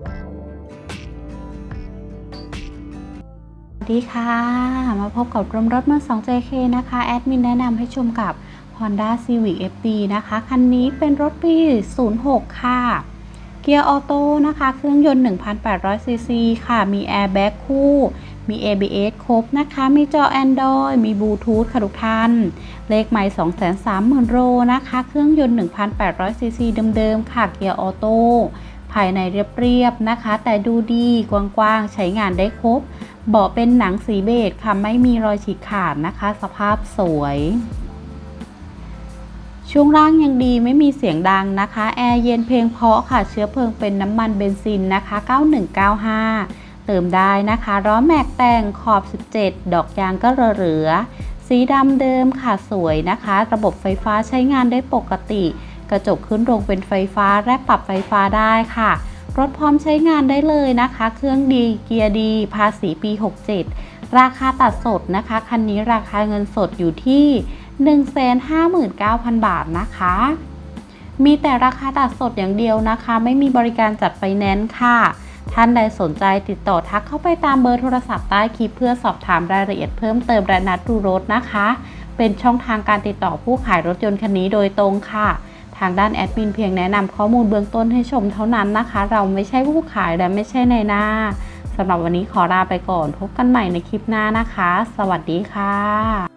สวัสดีค่ะ มาพบกับรมรถมือ 2JK นะคะ แอดมินแนะนำให้ชมกับ Honda Civic FD นะคะ คันนี้เป็นรถปี 06 ค่ะ เกียร์ออโต้นะคะ เครื่องยนต์ 1,800 ซีซีค่ะ มีแอร์แบ็กคู่ มี ABS ครบนะคะ มีจอ Android มีบลูทูธค่ะทุกท่าน เลขไมล์230,000โลนะคะ เครื่องยนต์ 1,800 ซีซีเดิมๆ ค่ะ เกียร์ออโต้ ภายในเรียบๆนะคะ แต่ดูดีกว้างๆ ใช้งานได้ครบ เบาะเป็นหนังสีเบจค่ะ ไม่มีรอยฉีกขาดนะคะ สภาพสวย ช่วงล่างยังดีไม่มีเสียงดังนะคะ แอร์เย็นเพลงเพาะค่ะ เชื้อเพลิงเป็นน้ำมันเบนซินนะคะ 9195 เติมได้นะคะล้อแม็กแต่งขอบ 17 ดอกยางก็เหลือสีดำเดิมค่ะสวยนะคะ ระบบไฟฟ้าใช้งานได้ปกติ กระจกขึ้นลงเป็นไฟฟ้าและปรับไฟฟ้าได้ค่ะ รถพร้อมใช้งานได้เลยนะคะ เครื่องดีเกียร์ดี ภาษีปี 67 ราคาตัดสดนะคะ คันนี้ราคาเงินสดอยู่ที่ 159,000 บาทนะคะ มีแต่ราคาตัดสดอย่างเดียวนะคะ ไม่มีบริการจัดไฟแนนซ์ค่ะ ท่านใดสนใจติดต่อทักเข้าไปตามเบอร์โทรศัพท์ใต้คลิปเพื่อสอบถามรายละเอียดเพิ่มเติมและนัดดูรถนะคะ เป็นช่องทางการติดต่อผู้ขายรถยนต์คันนี้โดยตรงค่ะ ทางด้านแอดมินเพียงแนะนำข้อมูลเบื้องต้นให้ชมเท่านั้นนะคะ เราไม่ใช่ผู้ขายและไม่ใช่ในหน้าสำหรับวันนี้ขอลาไปก่อน พบกันใหม่ในคลิปหน้านะคะ สวัสดีค่ะ